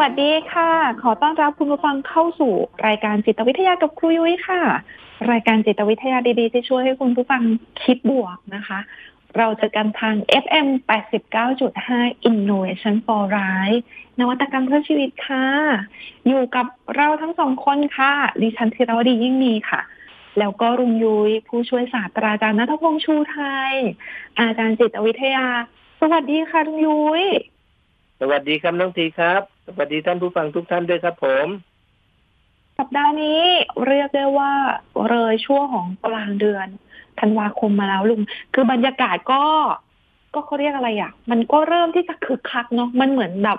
วัสดีค่ะ ขอต้อนรับคุณผู้ฟังเข้าสู่ รายการจิตวิทยากับครูยุ้ยค่ะ รายการจิตวิทยาดีๆ ที่ช่วยให้คุณผู้ฟังคิดบวกนะคะ เราเจอกันทาง FM 89.5 Innovation for Life นวัตกรรมเพื่อชีวิตค่ะ อยู่กับเราทั้งสองคนค่ะ ดิฉันธีรวดียิ่งมีค่ะ แล้วก็รุงยุ้ยผู้ช่วยศาสตราจารย์นัทพงษ์ชูไทย อาจารย์จิตวิทยา สวัสดีค่ะรุงยุ้ยสวัสดีครับน้องทีครับ สวัสดีท่านผู้ฟังทุกท่านด้วยครับผม สัปดาห์นี้เรียกได้ว่าเลยช่วงของกลางเดือนธันวาคมมาแล้วลุง คือบรรยากาศก็ ก็เขาเรียกอะไรอะ มันก็เริ่มที่จะคึกคักเนาะ มันเหมือนแบบ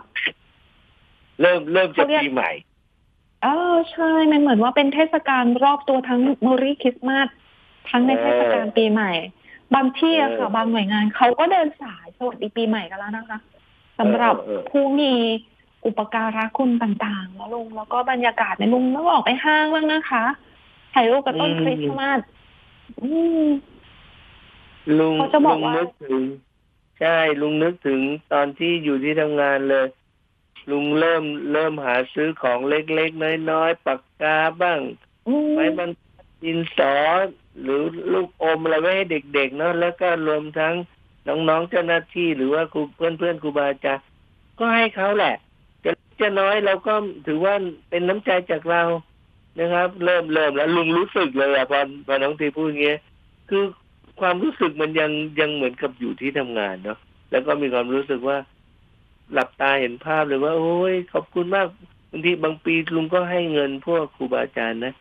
เริ่มเริ่มจะเขาเรียกปีใหม่เออใช่ มันเหมือนว่าเป็นเทศกาลรอบตัวทั้งมรีคริสต์มาสทั้งในเทศกาลปีใหม่ บางที่อะค่ะเออบางหน่วยงานเขาก็เดินสายสวัสดีปีใหม่กันแล้วนะคะสำหรับเออเออผู้มี อุปการะคุณต่างๆแล้วลุงแล้วก็บรรยากาศในยลุงต้องออกไปห้างบ้างนะคะถ่ายรูปกับต้นคริสต์มาสอืมลุงเขาจะบอกลุงว่านึกถึง ใช่ลุงนึกถึงตอนที่อยู่ที่ทำงานเลย ลุงเริ่มเริ่มหาซื้อของเล็กๆน้อยๆปากกาบ้างอืมไม้บรรทัดดินสอหรือลูกอมอะไรไว้ให้เด็กๆเนาะแล้วก็รวมทั้งน้องๆเจ้าหน้าที่หรือว่าครูเพื่อนๆครูบาอาจารย์ก็ให้เขาแหละ จะเล็กจะน้อยเราก็ถือว่าเป็นน้ำใจจากเรานะครับ เริ่มเริ่มแล้วลุงรู้สึกเลยอะพอพอน้องทีพูดอย่างเงี้ยคือความรู้สึกมันยังยังเหมือนกับอยู่ที่ทำงานเนาะแล้วก็มีความรู้สึกว่า หลับตาเห็นภาพเลยว่า โอ้ยขอบคุณมากบางทีบางปีลุงก็ให้เงินพวกครูบาอาจารย์นะ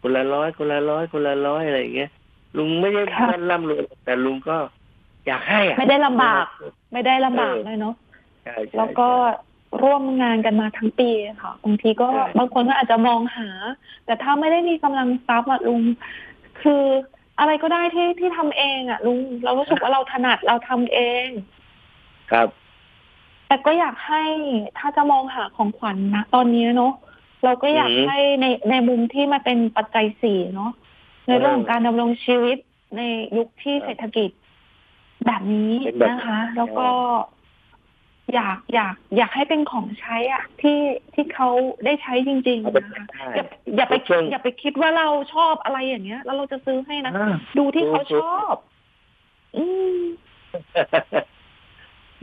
คนละร้อยคนละร้อยคนละร้อยอะไรอย่างเงี้ยลุงไม่ได้ค่ะท่านร่ำรวยแต่ลุงก็อยากให้อะไม่ได้ลำบาก ไม่ได้ลำบากเออเลยเนาะใช่ใช่แล้วก็ ร่วมงานกันมาทั้งปีค่ะบางทีก็ใช่บางคนก็อาจจะมองหา แต่ถ้าไม่ได้มีกำลังทรัพย์อะลุง คืออะไรก็ได้ที่ที่ทำเองอะลุง เรารู้สึกว่าเราถนัดเราทำเอง ครับ แต่ก็อยากให้ถ้าจะมองหาของขวัญนะตอนนี้เนาะเราก็อยากอืมให้ในในมุมที่มันเป็นปัจจัยสี่เนาะในเรื่องของการดำรงชีวิตในยุคที่เศรษฐกิจแบบนี้เป็นแบบนะคะ แล้วก็ อยากอยากอยากให้เป็นของใช้อะ ที่ที่เขาได้ใช้จริงเอาไปๆนะคะได้อย่าอย่าไปช่วงอย่าไปคิดว่าเราชอบอะไรอย่างเงี้ย แล้วเราจะซื้อให้นะอ่าดูที่เขาถูชกอบ อืม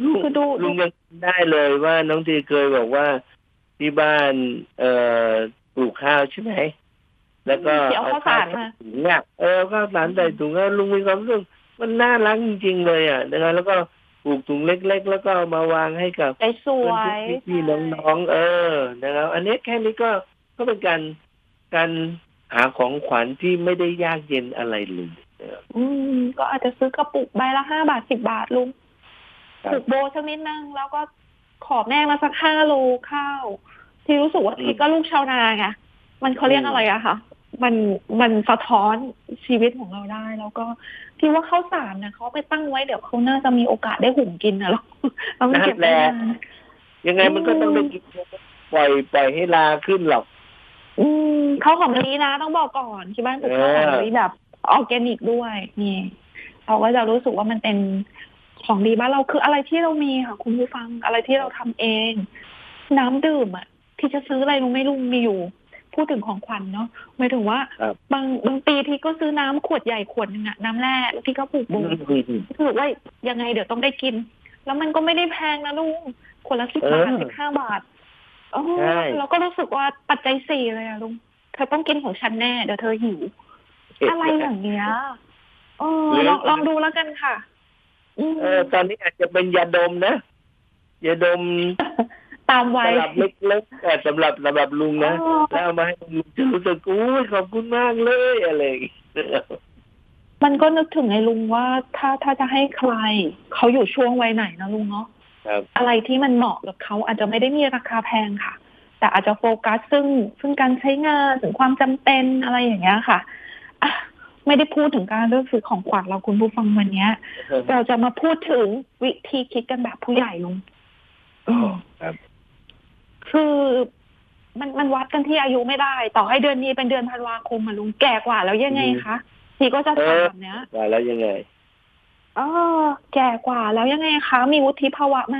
ลุงคือดูลุงยังได้เลยว่าน้องทีเคยบอกว่าที่บ้าน เอ่อปลูกข้าวใช่ไหมแล้วก็ที่เอาข้าวสารมาใส่ถุงอะเออเอาข้าวสารใส่ถุงแล้วลุงมีความรู้สึกมันน่ารักจริงๆเลยอะนะครับแล้วก็ ปลูกถุงเล็ก ๆ แล้วก็เอามาวางให้กับใจสวเพื่อนยพี่ๆน้องๆเออนะครับ อันนี้แค่นี้ก็ก็เป็นการการหาของขวัญที่ไม่ได้ยากเย็นอะไรเลยนะครับอืมก็อาจจะซื้อกระปุกใบละห้าบาทสิบบาทลุงครับผูกโบสักนิดนึงแล้วก็ขอแม่มาสักห้าโลข้าว ที่รู้สึกว่าที่ก็ลูกชาวนาไงมันเขาเรียกอะไรอะคะมันมันสะท้อนชีวิตของเราได้ แล้วก็ ที่ว่าข้าวสารนะเขาไปตั้งไว้เดี๋ยวเขาน่าจะมีโอกาสได้หุงกินนะเราเราไม่เก็บไว้นานยังไงมันก็ต้องได้กินปล่อยปล่อยให้ลาขึ้นหรอกอืมข้าวหอมมะลินะต้องบอกก่อนที่บ้านปลูกข้าวหอมมะลิแบบออร์แกนิกด้วยนี่เราก็จะรู้สึกว่ามันเป็นของดีบ้านเราคืออะไรที่เรามีค่ะ คุณผู้ฟังอะไรที่เราทำเอง น้ำดื่มอะ ที่จะซื้ออะไรลุงไม่ลุงมีอยู่ พูดถึงของขวัญเนาะหมายถึงว่าครับบางบางปีที่ก็ซื้อน้ำขวดใหญ่ขวดหนึ่งอะน้ำแร่แล้วที่ก็ปลูกบุงถือว่ายังไงเดี๋ยวต้องได้กิน แล้วมันก็ไม่ได้แพงนะลุงคนละสิบบาทเออสิบห้าบาทโอ้ใช่เราก็รู้สึกว่าปัจจัยสี่เลยอะลุงเธอต้องกินของฉันแน่เดี๋ยวเธอหิวอะไรอย่างเงี้ยเออหรือลองลองดูแล้วกันค่ะอืมเออตอนนี้อาจจะเป็นยาดมนะยาดม ตามวัยสำหรับเล็กๆแต่สำหรับสำหรับลุงนะอ๋อแล้วเอามาให้ลุงจะรู้สึกอุ้ยขอบคุณมากเลยอะไรอย่างเงี้ยมันก็นึกถึงไอ้ลุงว่าถ้าถ้าจะให้ใคร เขาอยู่ช่วงวัยไหนนะลุงเนาะครับอะไรที่มันเหมาะกับเขาอาจจะไม่ได้มีราคาแพงค่ะ แต่อาจจะโฟกัสซึ่งซึ่งการใช้งานถึงความจำเป็นอะไรอย่างเงี้ยค่ะอะไม่ได้พูดถึงการเลือกซื้อของขวัญเราคุณผู้ฟังวันเนี้ย เราจะมาพูดถึงวิธีคิดกันแบบผู้ใหญ่ลุง ครับคือมันมันวัดกันที่อายุไม่ได้ ต่อให้เดือนนี้เป็นเดือนธันวาคมมาลุงแก่กว่า แล้วยังไงคะทีก็จะถามแบบเนี้ยว่าแล้วยังไงเออแก่กว่าแล้วยังไงคะมีวุฒิภาวะไหม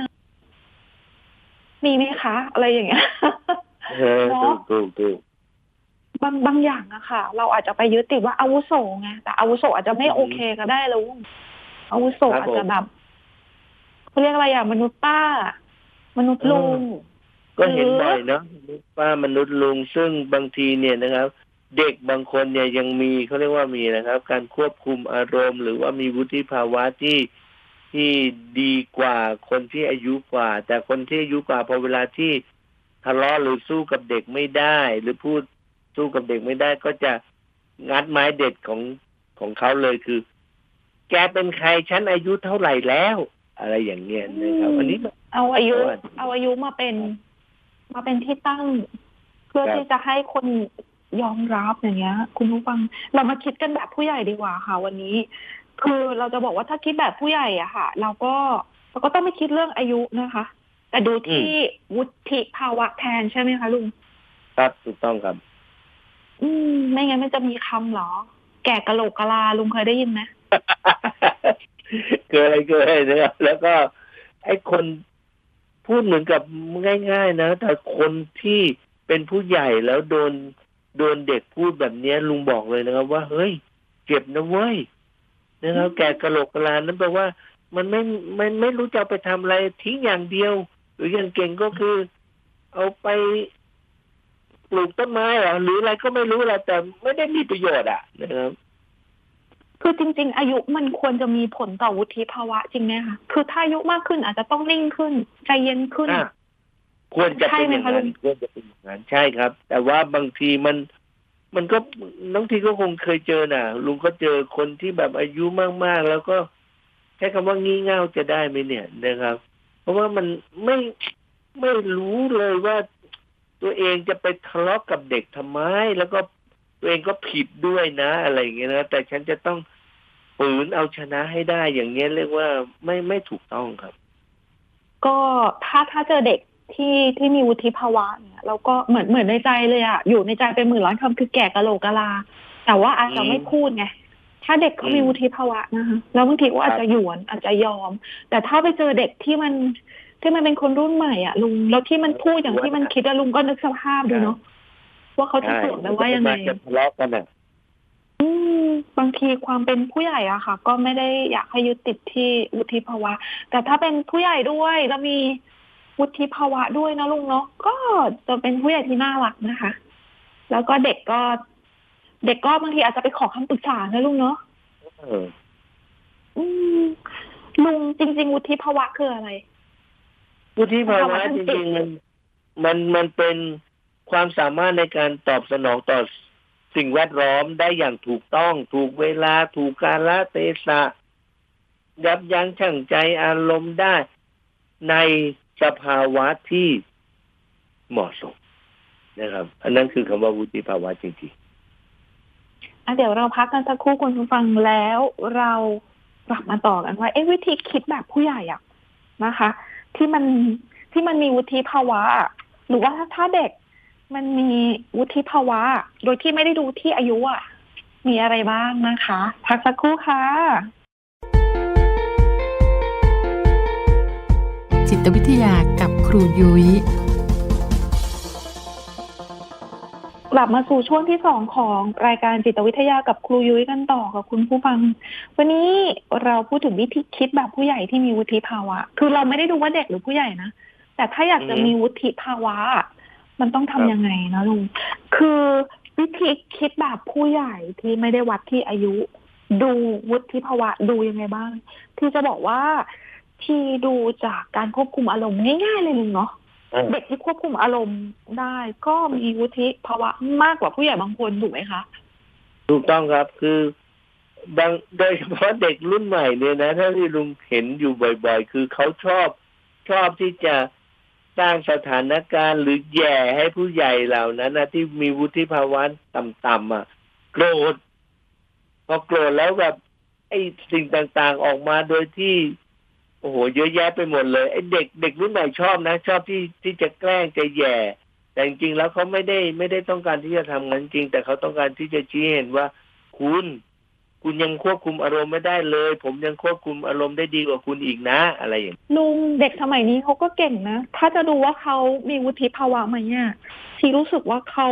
มีไหมคะ อะไรอย่างเงี้ยเออเนถูอะกถูกถูกบางบางอย่างอะค่ะ เราอาจจะไปยึดติดว่าอาวุโสไงแต่อาวุโสอาจจะไม่อืมโอเคก็ได้ลุงอาวุโสครับอาจจะผมแบบเขาเรียกอะไรอะมนุษย์ป้า มนุษย์ลุง ก็เห็นหรือบ่อยเนาะป้ามนุษย์ลุงซึ่งบางทีเนี่ยนะครับ เด็กบางคนเนี่ยยังมีเขาเรียกว่ามีนะครับ การควบคุมอารมณ์ หรือว่ามีวุฒิภาวะที่ที่ดีกว่าคนที่อายุกว่า แต่คนที่อายุกว่าพอเวลาที่ทะเลาะหรือสู้กับเด็กไม่ได้ หรือพูดสู้กับเด็กไม่ได้ ก็จะงัดไม้เด็ดของของเขาเลยคือ แกเป็นใครฉันอายุเท่าไหร่แล้ว อะไรอย่างเงี้ยนะครับอันนี้มันเอาอายุเพราะว่าเอาอายุมาเป็น มาเป็นที่ตั้ง เพื่อครับที่จะให้คนยอมรับอย่างเงี้ย คุณผู้ฟัง เรามาคิดกันแบบผู้ใหญ่ดีกว่าค่ะ วันนี้ คือเราจะบอกว่าถ้าคิดแบบผู้ใหญ่อะค่ะ เราก็เราก็ต้องไม่คิดเรื่องอายุนะคะ แต่ดูที่วุฒิภาวะแทนใช่ไหมคะลุงครับถูกต้องครับ อืม ไม่งั้นมันจะมีคำเหรอ แก่กะโหลกกะลาลุงเคยได้ยินไหมเคยเคยนะครับแล้วก็ไอ้คน พูดเหมือนกับง่าย ๆ นะ แต่คนที่เป็นผู้ใหญ่แล้วโดนโดนเด็กพูดแบบนี้ลุงบอกเลยนะครับ ว่าเฮ้ย เจ็บนะเว้ยนะครับแกกระโหลกกระลานนั้นแปลว่า มันไม่ไม่ไม่รู้จะไปทำอะไรทิ้งอย่างเดียว หรืออย่างเก่งก็คือ เอาไปปลูกต้นไม้หรอหรืออะไรก็ไม่รู้แหละแต่ไม่ได้มีประโยชน์อะนะครับ คือจริง ๆ อายุมันควรจะมีผลต่อวุฒิภาวะจริงไหมคะคือถ้าอายุมากขึ้นอาจจะต้องนิ่งขึ้น ใจเย็นขึ้นอะควรจะเป็นอย่างใช่ไหมคะลุนั้นงควรจะเป็นอย่างนั้นใช่ครับ แต่ว่าบางทีมันมันก็น้องทีก็คงเคยเจอน่ะ ลุงก็เจอคนที่แบบอายุมากๆ แล้วก็ใช้คำว่างี่เง่าจะได้ไหมเนี่ยนะครับ เพราะว่ามันไม่ไม่รู้เลยว่าตัวเองจะไปทะเลาะกับเด็กทำไม แล้วก็ ตัวเองก็ผิดด้วยนะ อะไรอย่างเงี้ยนะแต่ฉันจะต้องฝืนเอาชนะให้ได้อย่างเงี้ยเรียกว่าไม่ไม่ถูกต้องครับ ก็ถ้าถ้าเจอเด็กที่ที่มีวุฒิภาวะเนี่ยเราก็เหมือนเหมือนในใจเลยอะอยู่ในใจเป็นหมื่นล้านคำคือแก่กะโหลกกะลา แต่ว่าอาจจะอืมไม่พูดไงถ้าเด็กเขามีอืมวุฒิภาวะนะคะแล้วบางทีก็อาจครับจะหยวนอาจจะยอม แต่ถ้าไปเจอเด็กที่มันที่มันเป็นคนรุ่นใหม่อะลุงแล้วที่มันพูดอย่างที่มันคิดอะลุงก็นึกสภาพดูเนาะ ว่าเขาจะโกรธแล้วว่ายังไงจะทะเลาะกันอะอืมบางทีความเป็นผู้ใหญ่อะค่ะ ก็ไม่ได้อยากให้ยึดติดที่วุฒิภาวะ แต่ถ้าเป็นผู้ใหญ่ด้วยแล้วมีวุฒิภาวะด้วยนะลุงเนาะก็จะเป็นผู้ใหญ่ที่น่ารักนะคะ แล้วก็เด็กก็ เด็กก็บางทีอาจจะไปขอคำปรึกษานะลุงเนาะเอออืมลุงจริง ๆ วุฒิภาวะคืออะไร วุฒิภาวะภาวะทางจจิตริงๆมันมันมันเป็น ความสามารถในการตอบสนองต่อสิ่งแวดล้อมได้อย่างถูกต้อง ถูกเวลา ถูกกาลเทศะยับยั้งชั่งใจอารมณ์ได้ ในสภาวะที่เหมาะสมนะครับ อันนั้นคือคำว่าวุฒิภาวะจริงอะเดี๋ยวเราพักกันสักครู่คุณผู้ฟังแล้วเรากลับมาต่อกันว่าเอ๊ะวิธีคิดแบบผู้ใหญ่อะนะคะ ที่มันที่มันมีวุฒิภาวะ หรือว่าถ้าเด็ก มันมีวุฒิภาวะ โดยที่ไม่ได้ดูที่อายุอะมีอะไรบ้างนะคะ พักสักครู่ค่ะ จิตวิทยากับครูยุย้ยกลับมาสู่ช่วงที่สองของรายการจิตวิทยากับครูยุ้ยกันต่อกับคุณผู้ฟัง วันนี้เราพูดถึงวิธีคิดแบบผู้ใหญ่ที่มีวุฒิภาวะ คือเราไม่ได้ดูว่าเด็กหรือผู้ใหญ่นะ แต่ถ้าอยากจะอืมมีวุฒิภาวะ มันต้องครัทำบยังไงนะลุงคือวิธีคิดแบบผู้ใหญ่ที่ไม่ได้วัดที่อายุ ดูวุฒิภาวะดูยังไงบ้าง ที่จะบอกว่าที่ดูจากการควบคุมอารมณ์ง่ายๆเลยลุงเนาะๆเออเด็กที่ควบคุมอารมณ์ได้ ก็มีวุฒิภาวะมากกว่าผู้ใหญ่บางคนถูกไหมคะถูกต้องครับคือบางโดยเฉพาะเด็กรุ่นใหม่เนี่ยนะถ้าที่ลุงเห็นอยู่บ่อย ๆ คือเขาชอบชอบที่จะ สร้างสถานการณ์หรือแย่ให้ผู้ใหญ่เหล่านั้นนะที่มีวุฒิภาวะต่ำๆอะโกรธพอโกรธแล้วแบบไอ้สิ่งต่างๆออกมาโดยที่โอ้โหเยอะแยะไปหมดเลยไอ้เด็กเด็กรุ่นใหม่ชอบนะ ชอบที่ที่จะแกล้งจะแย่ แต่จริงๆแล้วเขาไม่ได้ไม่ได้ต้องการที่จะทำงั้นจริง แต่เขาต้องการที่จะชี้เห็นว่าคุณ คุณยังควบคุมอารมณ์ไม่ได้เลย ผมยังควบคุมอารมณ์ได้ดีกว่าคุณอีกนะ อะไรอย่างนี้ลุงเด็กสมัยนี้เขาก็เก่งนะ ถ้าจะดูว่าเขามีวุฒิภาวะไหมเนี่ยทีรู้สึกว่าเขา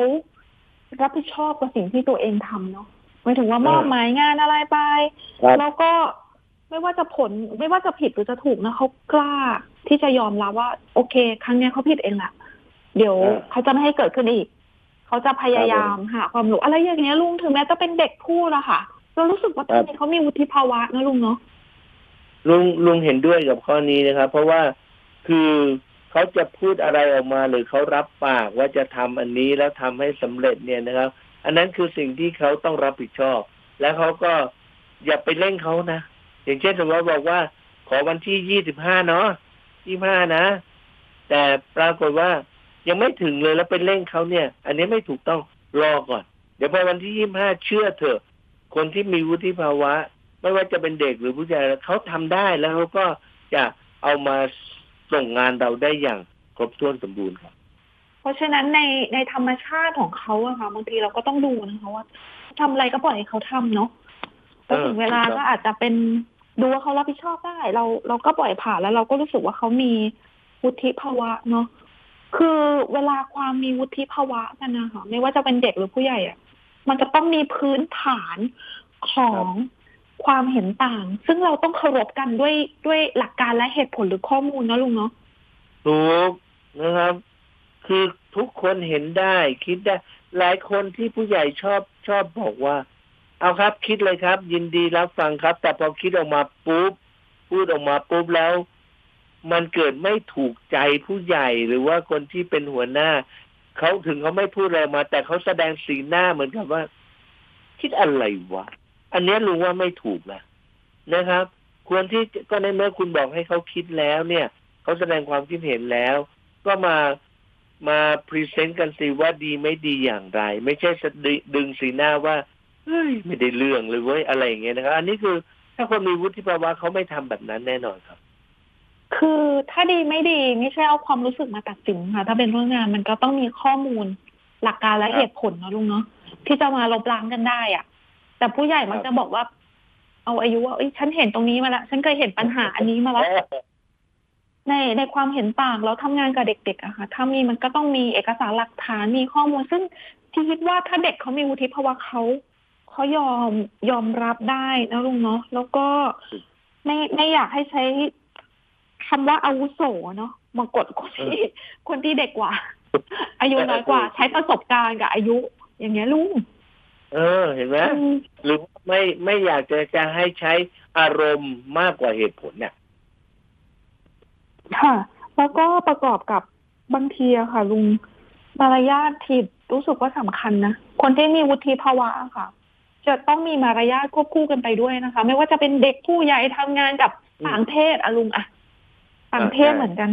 รับผิดชอบกับสิ่งที่ตัวเองทำเนาะหมายถึงว่ามอบหมายงานอะไรไปครับแล้วก็ไม่ว่าจะผลไม่ว่าจะผิดหรือจะถูกนะเขากล้าที่จะยอมรับว่า โอเค ครั้งเนี้ยเขาผิดเองแหละเดี๋ยวอ่าเขาจะไม่ให้เกิดขึ้นอีก เขาจะพยายามหาความรู้อะไรอย่างเงี้ยลุงถึงแม้จะเป็นเด็กพูดอะค่ะ เรารู้สึกว่าตอนนี้เขามีวุฒิภาวะนะลุงเนาะลุงลุงเห็นด้วยกับข้อนี้นะครับ เพราะว่าคือเขาจะพูดอะไรออกมา หรือเขารับปากว่าจะทำอันนี้แล้วทำให้สำเร็จเนี่ยนะครับ อันนั้นคือสิ่งที่เขาต้องรับผิดชอบ แล้วเขาก็อย่าไปเร่งเขานะอย่างเช่นสมมติว่าบอกว่า ขอวันที่ยี่สิบห้าเนาะยี่ห้านะ แต่ปรากฏว่ายังไม่ถึงเลยแล้วไปเร่งเขาเนี่ย อันนี้ไม่ถูกต้องรอก่อน เดี๋ยวพอวันที่ยี่ห้าเชื่อเถอะ คนที่มีวุฒิภาวะ ไม่ว่าจะเป็นเด็กหรือผู้ใหญ่เขาทำได้แล้วเขาก็จะเอามาส่งงานเราได้อย่างครบถ้วนสมบูรณ์ครับ เพราะฉะนั้นในในธรรมชาติของเขาอะค่ะบางทีเราก็ต้องดูนะคะว่าทำอะไรก็ปล่อยให้เขาทำเนาะแล้วถึงเวลาก็อาจจะเป็นดูว่าเขารับผิดชอบได้ เราเราก็ปล่อยผ่านแล้วเราก็รู้สึกว่าเขามีวุฒิภาวะเนาะคือเวลาความมีวุฒิภาวะกันนะคะไม่ว่าจะเป็นเด็กหรือผู้ใหญ่อะ มันจะต้องมีพื้นฐานของความเห็นต่าง ซึ่งเราต้องเคารพกันด้วยด้วยหลักการและเหตุผลหรือข้อมูลนะลุงเนาะถูกนะครับ คือทุกคนเห็นได้ คิดได้ หลายคนที่ผู้ใหญ่ชอบชอบบอกว่า เอาครับคิดเลยครับ ยินดีรับฟังครับ แต่พอคิดออกมาปุ๊บพูดออกมาปุ๊บแล้ว มันเกิดไม่ถูกใจผู้ใหญ่หรือว่าคนที่เป็นหัวหน้า เขาถึงเขาไม่พูดอะไรมา แต่เขาแสดงสีหน้าเหมือนกับว่า คิดอะไรวะ อันนี้ยลุงว่าไม่ถูกนะนะครับ ควรที่ก็ในเมื่อคุณบอกให้เขาคิดแล้ว เนี่ยเขาแสดงความคิดเห็นแล้ว ก็มามาพรีเซนต์กันสิว่าดีไม่ดีอย่างไร ไม่ใช่ดึงสีหน้าว่าเฮ้ยไม่ได้เรื่องเลยเว้ยอะไรอย่างเงี้ยนะครับ อันนี้คือถ้าคนมีวุฒิภาวะเขาไม่ทำแบบนั้นแน่นอนครับ คือถ้าดีไม่ดีไม่ใช่เอาความรู้สึกมาตัดสินค่ะ ถ้าเป็นเรื่องงานมันก็ต้องมีข้อมูล หลักการและเหตุผลเนอะลุงเนาะที่จะมาลบล้างกันได้อะแต่ผู้ใหญ่มักจะบอกว่า เอาอายุว่าเอ้ยฉันเห็นตรงนี้มาแล้วฉันเคยเห็นปัญหาอันนี้มาแล้วในในความเห็นต่างเราทำงานกับเด็กๆอะค่ะ ถ้ามีมันก็ต้องมีเอกสารหลักฐานมีข้อมูล ซึ่งที่คิดว่าถ้าเด็กเขามีวุฒิภาวะเขาเขายอมยอมรับได้นะลุงเนาะแล้วก็ไม่ไม่อยากให้ใช้ คำว่าอาวุโสเนาะมากดคนที่คนที่เด็กกว่า อายุน้อยกว่า ใช้ประสบการณ์กับอายุ อย่างเงี้ยลุงเออ เห็นไหมอืมหรือว่าไม่ไม่อยากจะจะให้ใช้อารมณ์มากกว่าเหตุผลเนี่ยค่ะ แล้วก็ประกอบกับบางทีอะค่ะ ลุงมารยาทที่รู้สึกว่าสำคัญนะคนที่มีวุฒิภาวะอะค่ะ จะต้องมีมารยาทควบคู่กันไปด้วยนะคะ ไม่ว่าจะเป็นเด็กผู้ใหญ่ทำงานกับอืมต่างเพศอะลุงอะ ต่างเพศอ่าใช่เหมือนกัน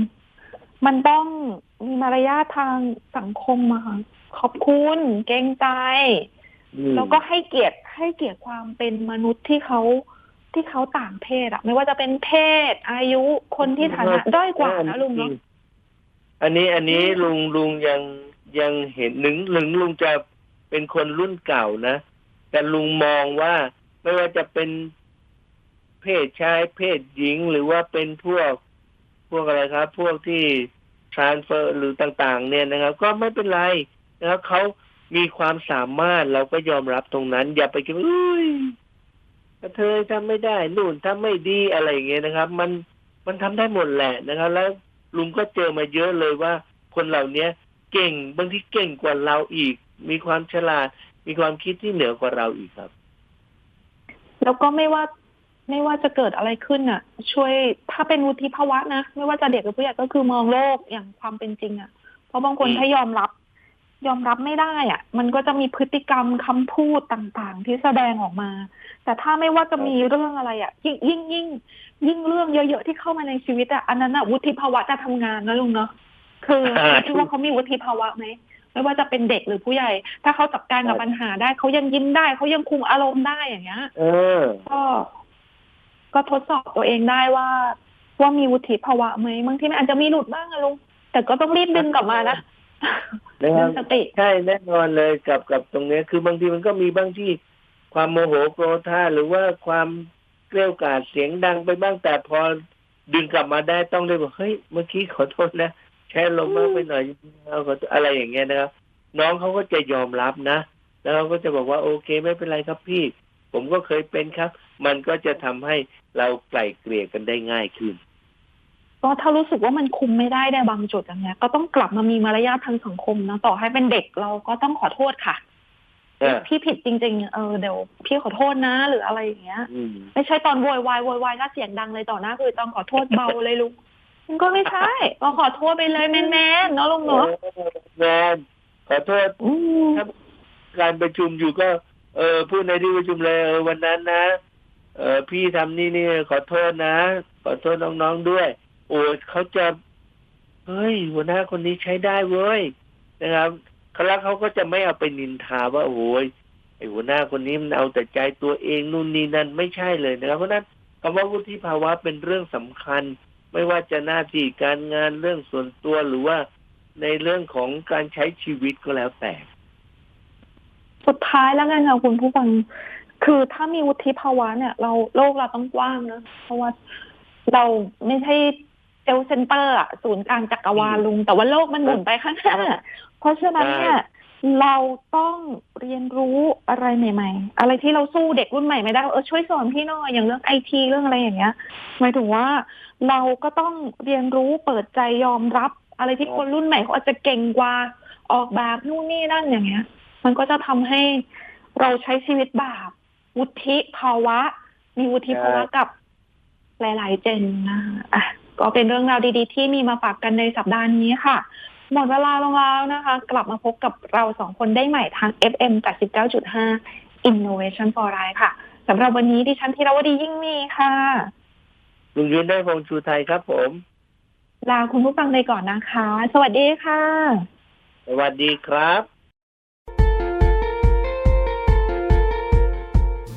มันต้องมีมารยาททางสังคมอะค่ะขอบคุณเกรงใจอืมแล้วก็ให้เกียรติให้เกียรติความเป็นมนุษย์ที่เขาที่เขาต่างเพศอะไม่ว่าจะเป็นเพศ อายุคนที่ฐานะด้อยกว่านะลุงเนาะอันนี้อันนี้อืมลุงลุงยังยังเห็นหนึ่งหนึ่งลุงจะเป็นคนรุ่นเก่านะ แต่ลุงมองว่าไม่ว่าจะเป็นเพศชายเพศหญิงหรือว่าเป็นพวก พวกอะไรครับ พวกที่ transfer หรือต่างๆ เนี่ยนะครับ ก็ไม่เป็นไรนะครับเขามีความสามารถเราก็ยอมรับตรงนั้น อย่าไปคิดว่าเอ้ยเธอทำไม่ได้นู่นทำไม่ดีอะไรอย่างเงี้ยนะครับ มันมันทำได้หมดแหละนะครับ แล้วลุงก็เจอมาเยอะเลยว่า คนเหล่าเนี้ย เก่งบางทีเก่งกว่าเราอีก มีความฉลาด มีความคิดที่เหนือกว่าเราอีกครับ แล้วก็ไม่ว่า ไม่ว่าจะเกิดอะไรขึ้นอะ ช่วยถ้าเป็นวุฒิภาวะนะ ไม่ว่าจะเด็กหรือผู้ใหญ่ก็คือมองโลกอย่างความเป็นจริงอะ เพราะบางคนอืมถ้ายอมรับ ยอมรับไม่ได้อะ มันก็จะมีพฤติกรรมคำพูดต่างๆ ที่แสดงออกมา แต่ถ้าไม่ว่าจะมีเรื่องอะไรอะ ยิ่งยิ่งยิ่งยิ่งเรื่องเยอะๆที่เข้ามาในชีวิตอะอันนั้นอะวุฒิภาวะจะทำงานนะลุงเนาะคืออ่าคิดว่าเขามีวุฒิภาวะไหมไม่ว่าจะเป็นเด็กหรือผู้ใหญ่ ถ้าเขาจัดการกับปัญหาได้เขายังยิ้มได้เขายังคุมอารมณ์ได้อย่างเงี้ยเออก็ ก็ทดสอบตัวเองได้ว่า ว่ามีวุฒิภาวะไหมบางทีมันอาจจะมีหลุดบ้างอะลุงแต่ก็ต้องรีบดึงกลับมานะนะคดึรับงสติใช่แน่นอนเลยกับกับตรงเนี้ย คือบางทีมันก็มีบางที่ความโมโหโกรธาหรือว่าความเกลี้ยวกล่อมเสียงดังไปบ้างแต่พอดึงกลับมาได้ต้องเลยบอกเฮ้ยเมื่อกี้ขอโทษนะแค่ลงมากไปหน่อยเอาขอโทษอะไรอย่างเงี้ยนะครับ น้องเขาก็จะยอมรับนะ แล้วเขาก็จะบอกว่าโอเคไม่เป็นไรครับพี่ ผมก็เคยเป็นครับ มันก็จะทำให้ เราไกล่เกลี่ยกันได้ง่ายขึ้น ก็ถ้ารู้สึกว่ามันคุมไม่ได้ในบางจุดอย่างเงี้ย ก็ต้องกลับมามีมารยาททางสังคมนะต่อให้เป็นเด็กเราก็ต้องขอโทษค่ะเออพี่ผิดจริง ๆ เออเดี๋ยวพี่ขอโทษนะ หรืออะไรอย่างเงี้ยอืมไม่ใช่ตอนโวยวายโวยวายแล้วเสียงดังเลยต่อหน้าคือต้องขอโทษเบาเลยลุงมันก็ไม่ใช่ก็ขอโทษไปเลยแมนๆเนาะลุงเนาะแมนขอโทษอืมครับการประชุมอยู่ก็ เออพูดในที่ประชุมเลยเออวันนั้นนะ เออพี่ทำนี่นี่ขอโทษนะ ขอโทษน้องๆด้วย โอ้เขาจะเฮ้ยหัวหน้าคนนี้ใช้ได้เว้ยนะครับแล้วเขาก็จะไม่เอาไปนินทาว่าโอ้ยไอหัวหน้าคนนี้มันเอาแต่ใจตัวเองนู่นนี่นั่นไม่ใช่เลยนะครับ เพราะนั้นคำว่าวุฒิภาวะเป็นเรื่องสำคัญ ไม่ว่าจะหน้าที่การงานเรื่องส่วนตัวหรือว่าในเรื่องของการใช้ชีวิตก็แล้วแต่ สุดท้ายแล้วกันค่ะคุณผู้ฟัง คือถ้ามีวุฒิภาวะเนี่ย เราโลกเราต้องกว้างนะเพราะว่าเราไม่ใช่เซลล์เซนเตอร์อะศูนย์กลางจักรวาลลุง แต่ว่าโลกมันหมุนไปข้างหน้า เพราะฉะนั้นเนี่ยเราต้องเรียนรู้อะไรใหม่ ๆ อะไรที่เราสู้เด็กรุ่นใหม่ไม่ได้เออช่วยสอนพี่หน่อยอย่างเรื่องไอทีเรื่องอะไรอย่างเงี้ยหมายถึงว่าเราก็ต้องเรียนรู้เปิดใจยอมรับ อะไรที่คนรุ่นใหม่เขาอาจจะเก่งกว่าออกแบบนู่นนี่นั่นอย่างเงี้ย มันก็จะทำให้เราใช้ชีวิตแบบ วุฒิภาวะ มีวุฒิภาวะกับหลาย ๆ เจนนะคะอะก็เป็นเรื่องราวดี ๆ ที่มีมาฝากกันในสัปดาห์นี้ค่ะ หมดเวลาลงแล้วนะคะ กลับมาพบกับเราสองคนได้ใหม่ทาง FM 89.5 Innovation for Life ค่ะสำหรับวันนี้ดิฉันธีรวดียิ่งมีค่ะลุงยืนได้พงษ์ชูไทยครับผม ลาคุณผู้ฟังไปก่อนนะคะ สวัสดีค่ะ สวัสดีครับ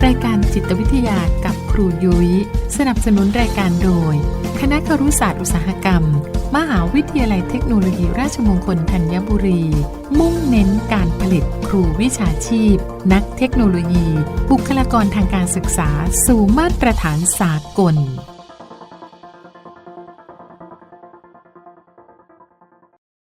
รายการจิตวิทยากับครูยุย้ย สนับสนุนรายการโดย คณะครุศาสตร์อุตสาหกรรม มหาวิทยาลัยเทคโนโลยีราชมงคลธัญบุรี มุ่งเน้นการผลิตครูวิชาชีพ นักเทคโนโลยี บุคลากรทางการศึกษา สู่มาตรฐานสากล